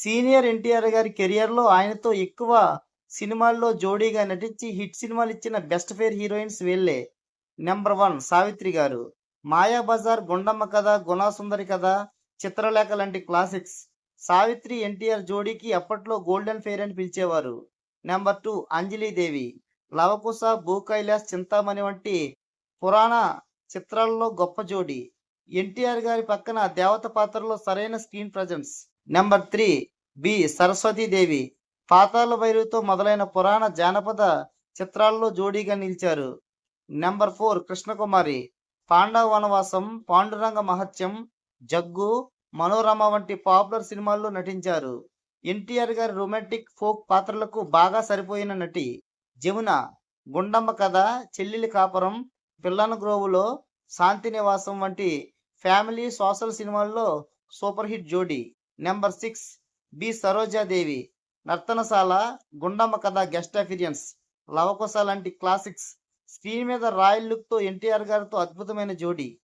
Senior NTR గారి కెరియర్లో ఆయనతో ఎక్కువ సినిమాల్లో జోడీగా నటించి హిట్ సినిమాలు ఇచ్చిన బెస్ట్ ఫేర్ హీరోయిన్స్ వీళ్ళే. Number one Savitri garu. Mayabazar Gundamma కథ గుణాసుందరి కథ చిత్రలేఖ లాంటి క్లాసిక్స్. సావిత్రి ఎన్టీఆర్ జోడీకి అప్పట్లో గోల్డెన్ ఫేర్ అని పిలిచేవారు. నెంబర్ టూ అంజలీదేవి లవకుశ భూ కైలాస్ చింతామణి వంటి పురాణ చిత్రాల్లో గొప్ప జోడి. ఎన్టీఆర్ గారి పక్కన దేవత పాత్రలో సరైన screen presence. Number three B Saraswathi Devi Patala వైరుతో మొదలైన పురాణ జానపద చిత్రాల్లో జోడీగా నిలిచారు. Number four Krishnakumari. పాండవ వనవాసం పాండురంగ మహత్యం జగ్గు మనోరమ వంటి పాపులర్ సినిమాల్లో నటించారు. ఎన్టీఆర్ గారి రొమాంటిక్ ఫోక్ పాత్రలకు బాగా సరిపోయిన నటి జమున. గుండమ్మ కథ చెల్లెలి కాపురం పిల్లన గ్రోవులో శాంతి నివాసం వంటి ఫ్యామిలీ సోషల్ సినిమాల్లో సూపర్ హిట్ జోడీ. Number six B Saroja Devi Nartanasala Gundamma Katha guest appearance Lavakusa లాంటి క్లాసిక్స్. స్క్రీన్ మీద రాయల్ లుక్తో ఎన్టీఆర్ గారితో అద్భుతమైన జోడీ.